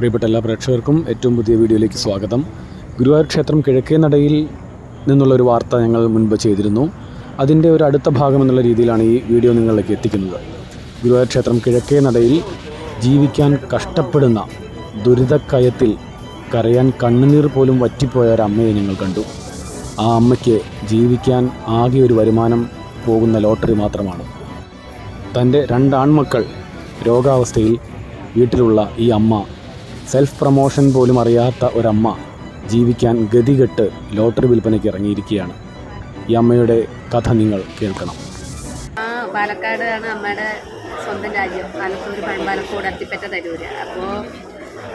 പ്രിയപ്പെട്ട എല്ലാ പ്രേക്ഷകർക്കും ഏറ്റവും പുതിയ വീഡിയോയിലേക്ക് സ്വാഗതം. ഗുരുവായൂർ ക്ഷേത്രം കിഴക്കേ നടയിൽ നിന്നുള്ള ഒരു വാർത്ത ഞങ്ങൾ മുൻപ് ചെയ്തിരുന്നു. അതിന്റെ ഒരു അടുത്ത ഭാഗം എന്നുള്ള രീതിയിലാണ് ഈ വീഡിയോ നിങ്ങളിലേക്ക് എത്തിക്കുന്നത്. ഗുരുവായൂർ ക്ഷേത്രം കിഴക്കേ നടയിൽ ജീവിക്കാൻ കഷ്ടപ്പെടുന്ന ദുരിതക്കയത്തിൽ കരയാൻ കണ്ണുനീർ പോലും വറ്റിപ്പോയ ഒരു അമ്മയെ ഞങ്ങൾ കണ്ടു. ആ അമ്മയ്ക്ക് ജീവിക്കാൻ ആകെ ഒരു വരുമാനം പോകുന്ന ലോട്ടറി മാത്രമാണ്. തന്റെ രണ്ടാൺമക്കൾ രോഗാവസ്ഥയിൽ വീട്ടിലുള്ള ഈ അമ്മ സെൽഫ് പ്രമോഷൻ പോലും അറിയാത്ത ഒരമ്മ ജീവിക്കാൻ ഗതികെട്ട് ലോട്ടറി വിൽപ്പനയ്ക്ക് ഇറങ്ങിയിരിക്കുകയാണ്. ഈ അമ്മയുടെ കഥ നിങ്ങൾ കേൾക്കണം. ആ പാലക്കാട് ആണ് അമ്മയുടെ സ്വന്തം രാജ്യം. പാലക്കൂർ പഴമ്പാലക്കൂട് അത്തിപ്പറ്റ തരൂര്. അപ്പോൾ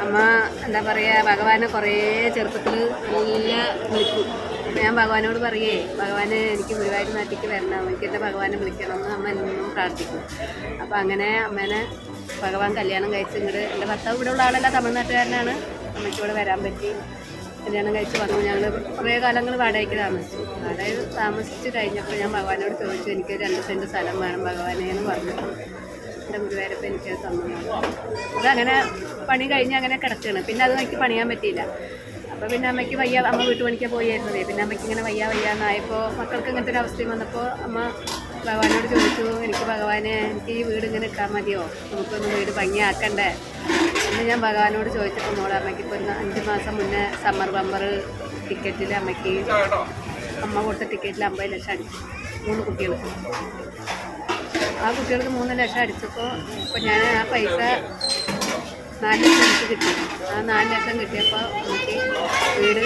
അമ്മ എന്താ പറയുക ഭഗവാനെ കുറേ ചെറുപ്പത്തിൽ നല്ല വിളിക്കും. അപ്പോൾ ഞാൻ ഭഗവാനോട് പറയേ ഭഗവാനെ എനിക്ക് ഗുരുവായൂർ നാട്ടിലേക്ക് വരണം. എനിക്ക് എന്റെ ഭഗവാനെ വിളിക്കണം എന്ന് അമ്മ എന്നും പ്രാർത്ഥിക്കും അപ്പോൾ അങ്ങനെ അമ്മേനെ ഭഗവാൻ കല്യാണം കഴിച്ച് ഇങ്ങോട്ട് എന്റെ ഭർത്താവ് ഇവിടെ ഉള്ള ആളല്ല തമിഴ്നാട്ടുകാരനാണ്. അമ്മയ്ക്ക് ഇവിടെ വരാൻ പറ്റി. കല്യാണം കഴിച്ച് വന്നു. ഞങ്ങൾ കുറേ കാലങ്ങൾ വാടകയ്ക്ക് താമസിച്ചു. വാടക താമസിച്ച് കഴിഞ്ഞപ്പോൾ ഞാൻ ഭഗവാനോട് ചോദിച്ചു എനിക്ക് രണ്ട് സെന്റ് സ്ഥലം വേണം ഭഗവാനെ എന്ന് പറഞ്ഞു. എന്റെ ഗുരുവായൂരപ്പം എനിക്ക് അത് അങ്ങനെ പണി കഴിഞ്ഞ് അങ്ങനെ കിടക്കുകയാണ് പിന്നെ അത് എനിക്ക് പണിയാൻ പറ്റിയില്ല. അപ്പോൾ പിന്നെ അമ്മയ്ക്ക് വയ്യ അമ്മ വീട്ടുപണിക്ക് പോയായിരുന്നതേ പിന്നെ അമ്മയ്ക്ക് ഇങ്ങനെ വയ്യ വയ്യാന്നായപ്പോൾ മക്കൾക്ക് ഇങ്ങനത്തെ ഒരു അവസ്ഥയും വന്നപ്പോൾ അമ്മ ഭഗവാനോട് ചോദിച്ചു എനിക്ക് ഭഗവാനെ എനിക്ക് ഈ വീട് ഇങ്ങനെ ഇട്ടാൽ മതിയോ? നമുക്കൊന്ന് വീട് ഭംഗിയാക്കണ്ടേ? എന്ന് ഞാൻ ഭഗവാനോട് ചോദിച്ചപ്പോൾ മോളെ അമ്മയ്ക്ക് ഇപ്പോൾ ഒരു അഞ്ച് മാസം മുന്നേ സമ്മർ ബമ്പർ ടിക്കറ്റിൽ അമ്മയ്ക്ക് അമ്മ കൊടുത്ത ടിക്കറ്റിൽ അമ്പത് ലക്ഷം അടിച്ചു. മൂന്ന് കുട്ടികൾക്ക് ആ കുട്ടികൾക്ക് മൂന്ന് ലക്ഷം അടിച്ചപ്പോൾ ഇപ്പോൾ ഞാൻ ആ പൈസ നാല് ലക്ഷം എനിക്ക് കിട്ടി. ആ നാല് ലക്ഷം കിട്ടിയപ്പോൾ എനിക്ക് വീട്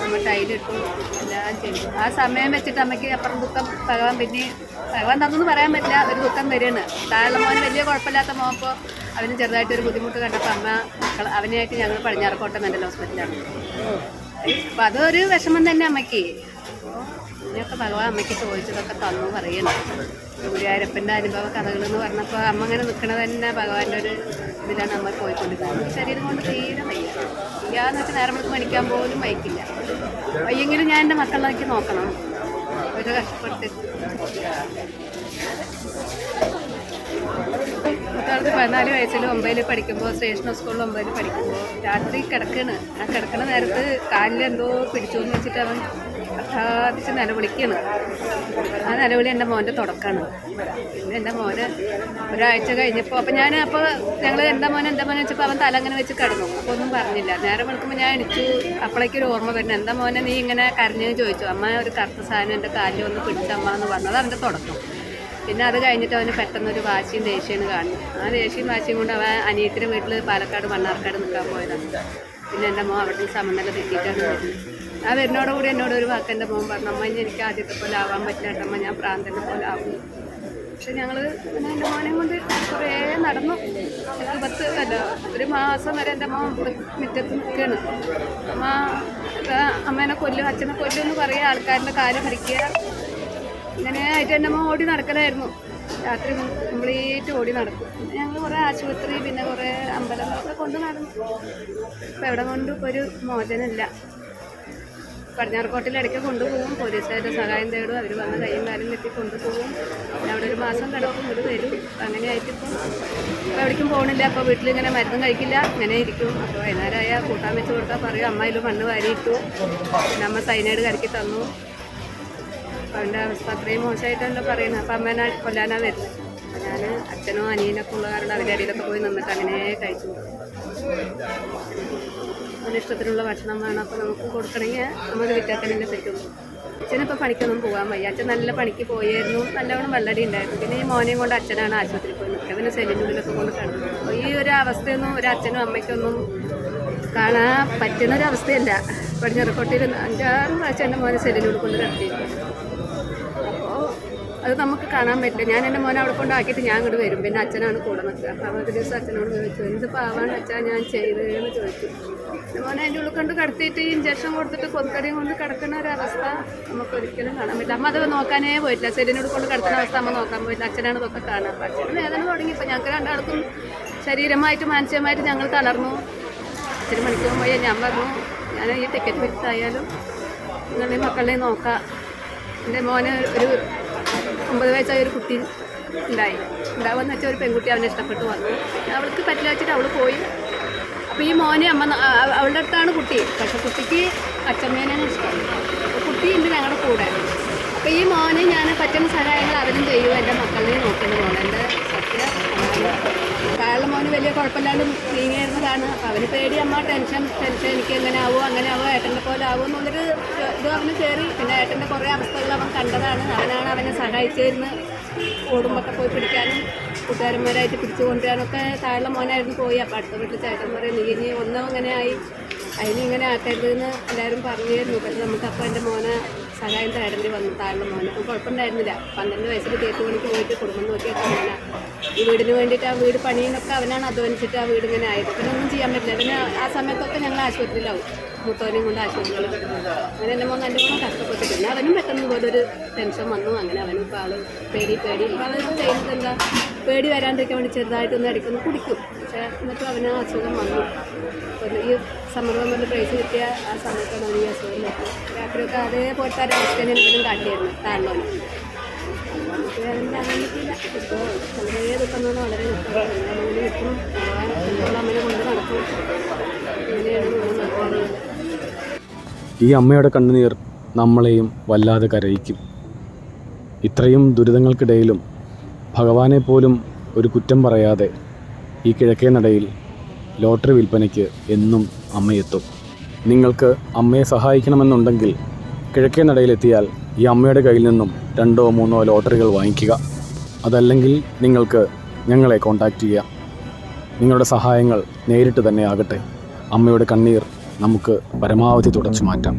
നമ്മൾ ടൈലിട്ടു എല്ലാം ചെയ്തു. ആ സമയം വെച്ചിട്ട് അമ്മയ്ക്ക് അപ്പുറം ദുഃഖം ഭഗവാൻ പിന്നെ ഭഗവാൻ തന്നെന്ന് പറയാൻ പറ്റില്ല ഒരു ദുഃഖം വരികയാണ്. താഴെ മോന് വലിയ കുഴപ്പമില്ലാത്ത മോപ്പോൾ അവന് ചെറുതായിട്ടൊരു ബുദ്ധിമുട്ട് കണ്ടപ്പോൾ അമ്മ അവനെയായിട്ട് ഞങ്ങൾ പടിഞ്ഞാറക്കോട്ട മെന്റൽ ഹോസ്പിറ്റലാണ് അപ്പോൾ അതൊരു വിഷമം തന്നെ അമ്മയ്ക്ക്. ഇതിനൊക്കെ ഭഗവാൻ അമ്മയ്ക്ക് ചോദിച്ചതൊക്കെ തന്നു പറയണം ഗുരുവായൂരപ്പന്റെ അനുഭവ കഥകൾ എന്ന് പറഞ്ഞപ്പോൾ അമ്മ അങ്ങനെ നിൽക്കണത് തന്നെ ഭഗവാന്റെ ഒരു ഇതിലാണ് അമ്മ പോയിക്കൊണ്ടിരിക്കുന്നത് ശരീരം കൊണ്ട് തീരെ വയ്യ. വയ്യാന്ന് വെച്ചാൽ നേരം വെളുക്ക് മണിക്കാൻ പോലും വയ്ക്കില്ല. വയ്യെങ്കിലും ഞാൻ എന്റെ മക്കളിലേക്ക് നോക്കണം. ഒരു കഷ്ടപ്പെട്ട്. മൂത്താൾക്ക് പതിനാല് വയസ്സിൽ ഒമ്പതിൽ പഠിക്കുമ്പോൾ സ്റ്റേഷൻ സ്കൂളിൽ ഒമ്പതിൽ പഠിക്കുമ്പോൾ രാത്രി കിടക്കണ്. ആ കിടക്കണ നേരത്ത് കാലിൽ എന്തോ പിടിച്ചു എന്ന് വെച്ചിട്ട് അവൻ അത്യാവശ്യം നിലവിളിക്കാണ്. ആ നിലവിളി എന്റെ മോന്റെ തുടക്കമാണ്. പിന്നെ എന്റെ മോന് ഒരാഴ്ച കഴിഞ്ഞപ്പോൾ അപ്പം ഞാൻ അപ്പോൾ ഞങ്ങൾ എന്റെ മോൻ എന്റെ മോനെ വെച്ചപ്പോൾ അവൻ തല അങ്ങനെ വെച്ച് കിടന്നു. അപ്പോൾ ഒന്നും പറഞ്ഞില്ല. നേരെ വിളിക്കുമ്പോൾ ഞാൻ എണിച്ചു. അപ്പോഴേക്ക് ഒരു ഓർമ്മ വരുന്നു എന്റെ മോനെ നീ ഇങ്ങനെ കരഞ്ഞെന്ന് ചോദിച്ചു. അമ്മ ഒരു കറുത്ത സാധനം എന്റെ കാലിൽ ഒന്ന് പിടിച്ചമ്മ എന്ന് പറഞ്ഞത് അവന്റെ തുടക്കം. പിന്നെ അത് കഴിഞ്ഞിട്ട് അവന് പെട്ടെന്നൊരു വാശിയും ദേഷ്യമാണ് കാണുന്നത് ആ ദേഷ്യയും വാശിയും കൊണ്ട് അവൻ അനിയത്തിന്റെ വീട്ടിൽ പാലക്കാട് മണ്ണാർക്കാട് നിൽക്കാൻ പോയതാണ് പിന്നെ എന്റെ മോൻ അവിടെ സമനില തെറ്റിയിട്ടാണ് വരുന്നത്. ആ വരുന്നോടുകൂടി എന്നോട് ഒരു വാക്ക് എന്റെ മോൻ പറഞ്ഞു അമ്മ ഇനി എനിക്ക് ആദ്യത്തെ പോലെ ആവാൻ പറ്റില്ല കേട്ടമ്മ ഞാൻ പ്രാന്തനെ പോലെ ആവും. പക്ഷെ ഞങ്ങൾ പിന്നെ എന്റെ മോനെ കൊണ്ട് കുറേ നടന്നു. ഒരു പത്ത് അല്ല ഒരു മാസം വരെ എന്റെ മോൻ മുറ്റത്ത് നിൽക്കുകയാണ്. അമ്മ അമ്മേനെ കൊല്ലും അച്ഛനെ കൊല്ലും എന്ന് പറയുക ആൾക്കാരുടെ കാര്യം മരിക്കുക ഇങ്ങനെ ആയിട്ട് എന്റെ അമ്മ ഓടി നടക്കലായിരുന്നു. രാത്രി കംപ്ലീറ്റ് ഓടി നടക്കും. ഞങ്ങൾ കുറേ ആശുപത്രി പിന്നെ കുറേ അമ്പലങ്ങളൊക്കെ കൊണ്ട് നടന്നു. ഇപ്പം എവിടെ കൊണ്ടും ഇപ്പോൾ ഒരു മോചനമില്ല. പടിഞ്ഞാറക്കോട്ടിൽ ഇടയ്ക്ക് കൊണ്ടുപോകും. പോലീസുകാരുടെ സഹായം തേടും. അവർ വന്ന് കൈയും കാലും കെട്ടി കൊണ്ടുപോകും. അവിടെ ഒരു മാസം കിടക്കും ഒരു വരും. അപ്പം അങ്ങനെ ഇപ്പം ഇപ്പോൾ എവിടേക്കും പോകണില്ല അപ്പോൾ വീട്ടിലിങ്ങനെ മരുന്നും കഴിക്കില്ല. ഇങ്ങനെ ഇരിക്കും. അപ്പോൾ വൈകുന്നേരമായ കൂട്ടാൻ വെച്ച് കൊടുത്താൽ പറയും. അമ്മയിലും മണ്ണ് വാരിയിട്ടു. പിന്നെ അമ്മ സൈനൈഡ് കലക്കി തന്നു. അവന്റെ അവസ്ഥ അത്രയും മോശമായിട്ടല്ലോ പറയുന്നത്. അപ്പം അമ്മേനെ കൊല്ലാനാ വരുന്നത് അപ്പം ഞാൻ അച്ഛനോ അനിയനൊക്കെ ഉള്ള കാരണം അവരുടെ അടിയിലൊക്കെ പോയി നിന്നിട്ട് അങ്ങനെ കഴിച്ചു. അവന് ഇഷ്ടത്തിനുള്ള ഭക്ഷണം വേണം അപ്പോൾ നമുക്ക് കൊടുക്കണമെങ്കിൽ നമുക്ക് വിറ്റാത്തനെ പറ്റുള്ളൂ. അച്ഛനിപ്പോൾ പണിക്കൊന്നും പോകാൻ വയ്യ. അച്ഛൻ നല്ല പണിക്ക് പോയായിരുന്നു. നല്ലവണ്ണം വെള്ളടി ഉണ്ടായിരുന്നു. പിന്നെ ഈ മോനെയും കൊണ്ട് അച്ഛനാണ് ആശുപത്രിയിൽ പോയി നിൽക്കുക പിന്നെ സെല്ലിന്റെ ഉള്ളിലൊക്കെ കൊണ്ട് കിടന്നു. അപ്പോൾ ഈ ഒരു അവസ്ഥയൊന്നും ഒരു അച്ഛനും അമ്മയ്ക്കൊന്നും കാണാൻ പറ്റുന്ന ഒരു അവസ്ഥയല്ല. പടിഞ്ഞിറക്കോട്ടയിൽ അഞ്ചാറ് പ്രാവശ്യം എന്റെ മോനെ സെല്ലിനുള്ളിൽ കൊണ്ട് കിടത്തിയിരുന്നു. അത് നമുക്ക് കാണാൻ പറ്റില്ല. ഞാൻ എന്റെ മോനെ അവിടെ കൊണ്ടാക്കിയിട്ട് ഞാൻ അങ്ങോട്ട് വരും. പിന്നെ അച്ഛനാണ് കൂടെ നിൽക്കുക അപ്പോൾ ഒരു ദിവസം അച്ഛനോട് ചോദിച്ചു എന്ത് പാവാണ് അച്ഛാ ഞാൻ ചെയ്തതെന്ന് ചോദിച്ചു. എന്റെ മോനെ അതിന്റെ ഉള്ളിൽ കൊണ്ട് കടത്തിയിട്ട് ഈ ഇഞ്ചക്ഷൻ കൊടുത്തിട്ട് കൊത്തടിയും കൊണ്ട് കിടക്കുന്ന ഒരു അവസ്ഥ നമുക്ക് ഒരിക്കലും കാണാൻ പറ്റില്ല. അമ്മ അത് നോക്കാനേ പോയിട്ടില്ല. സെല്ലിനോട് കൊണ്ട് കിടക്കുന്ന അവസ്ഥ അമ്മ നോക്കാൻ പോയില്ല അച്ഛനാണ് ഇതൊക്കെ കാണാൻ അപ്പോൾ വേദന തുടങ്ങി. ഇപ്പോൾ ഞങ്ങൾക്ക് രണ്ടാൾക്കും ശരീരമായിട്ട് മാനസികമായിട്ട് ഞങ്ങൾ തളർന്നു. അച്ഛന് മണിക്കൂർ പോയി ഞാൻ പറഞ്ഞു ഞാൻ ഈ ടിക്കറ്റ് വിറ്റായാലും നിങ്ങളുടെ മക്കളെ നോക്കാം. എന്റെ മോനെ ഒരു ഒമ്പത് വയസ്സായ ഒരു കുട്ടി ഉണ്ടായി. ഉണ്ടാവുമെന്ന് വെച്ചാൽ ഒരു പെൺകുട്ടി അവനെ ഇഷ്ടപ്പെട്ട് വന്നു. അവൾക്ക് പറ്റില്ല വെച്ചിട്ട് അവൾ പോയി. അപ്പോൾ ഈ മോനെ അമ്മ അവളുടെ അടുത്താണ് കുട്ടി. പക്ഷെ കുട്ടിക്ക് അച്ഛമ്മേനാണ് ഇഷ്ടം. കുട്ടി ഉണ്ട് ഞങ്ങളുടെ കൂടെ. അപ്പോൾ ഈ മോനെ ഞാൻ പറ്റുന്ന സഹായങ്ങൾ അവരും ചെയ്യും എന്റെ മക്കളെയും നോക്കുന്ന മോനെ എന്റെ വലിയ കുഴപ്പമില്ലാണ്ട് നീങ്ങിയിരുന്നതാണ്. അവന് പേടി അമ്മ ടെൻഷൻ ടെൻഷൻ എനിക്ക് എങ്ങനെ ആവുമോ അങ്ങനെ ആവുമോ ഏട്ടന്റെ പോലെ ആവുമോ എന്നുള്ളൊരു ഇത് അവന് കയറി. പിന്നെ ഏട്ടന്റെ കുറേ അവസ്ഥകൾ അവൻ കണ്ടതാണ്. അവനാണ് അവനെ സഹായിച്ചിരുന്ന് ഓടുമ്പൊക്കെ പോയി പിടിക്കാനും കൂട്ടുകാരന്മാരായിട്ട് പിടിച്ചു കൊണ്ടുവരാനൊക്കെ താഴെ മോനായിരുന്നു പോയി. അപ്പം അടുത്ത വീട്ടിൽ ചേട്ടന്മാരെ നീങ്ങി ഒന്നും അങ്ങനെ ആയി അതിനിങ്ങനെ ആക്കരുതെന്ന് എല്ലാവരും പറഞ്ഞിരുന്നു. പക്ഷെ നമുക്ക് അപ്പം എന്റെ മോനെ സഹായം തരേണ്ടി വന്നു താഴ്ന്ന മോനെ. അപ്പോൾ കുഴപ്പമുണ്ടായിരുന്നില്ല. പന്ത്രണ്ട് വയസ്സിൽ തേക്ക് പണിക്ക് പോയിട്ട് കുടുംബം നോക്കിയൊക്കെ മോനെ ഈ വീടിന് വേണ്ടിയിട്ട് ആ വീട് പണിയുന്നൊക്കെ അവനാണ്. അധ്വാനിച്ചിട്ട് ആ വീട് ഇങ്ങനെ ആയത്. പിന്നെ ഒന്നും ചെയ്യാൻ പറ്റില്ല. പിന്നെ ആ സമയത്തൊക്കെ ഞങ്ങൾ ആശുപത്രിയിലാവും. മുത്തോനെയും കൊണ്ട് ആശുപത്രിയിൽ അങ്ങനെ എന്റെ മോൻ മോൻ കഷ്ടപ്പെട്ടു അവനും പെട്ടെന്ന് പോലെ ഒരു ടെൻഷൻ വന്നു. അങ്ങനെ അവനും ഇപ്പോൾ ആൾ പേടി പേടി. ഇപ്പോൾ അവൻ ചെയ്യുന്നത് എന്താ? പേടി വരാണ്ടിരിക്കാൻ വേണ്ടി ചെറുതായിട്ടൊന്ന് അടിക്കുന്നു കുടിക്കും. പക്ഷേ എന്നിട്ടും അവന് അസുഖം വന്നു. സമ്മർദ്ദം കൊണ്ട് പ്രൈസ് കിട്ടിയ ആ സമയത്താണ് ഈ അസുഖം വരുന്നത് രാത്രിയൊക്കെ അതേപോലത്തെ ഒരു അവസ്ഥ തന്നെ ഇതിനും കാട്ടിയായിരുന്നു താഴ്ന്നവന് നമുക്ക് അങ്ങനെ അറിയാൻ ഇപ്പോൾ വളരെ ദുഃഖം വളരെ ദുഃഖം. നിൽക്കും ഈ അമ്മയുടെ കണ്ണുനീർ നമ്മളെയും വല്ലാതെ കരയിക്കും. ഇത്രയും ദുരിതങ്ങൾക്കിടയിലും ഭഗവാനെ പോലും ഒരു കുറ്റം പറയാതെ ഈ കിഴക്കേ നടയിൽ ലോട്ടറി വിൽപ്പനയ്ക്ക് എന്നും അമ്മയെത്തും നിങ്ങൾക്ക് അമ്മയെ സഹായിക്കണമെന്നുണ്ടെങ്കിൽ കിഴക്കേ നടയിലെത്തിയാൽ ഈ അമ്മയുടെ കയ്യിൽ നിന്നും രണ്ടോ മൂന്നോ ലോട്ടറികൾ വാങ്ങിക്കുക. അതല്ലെങ്കിൽ നിങ്ങൾക്ക് ഞങ്ങളെ കോൺടാക്റ്റ് ചെയ്യാം നിങ്ങളുടെ സഹായങ്ങൾ നേരിട്ട് തന്നെ ആകട്ടെ. അമ്മയുടെ കണ്ണീർ നമുക്ക് പരമാവധി തുടച്ചു മാറ്റാം.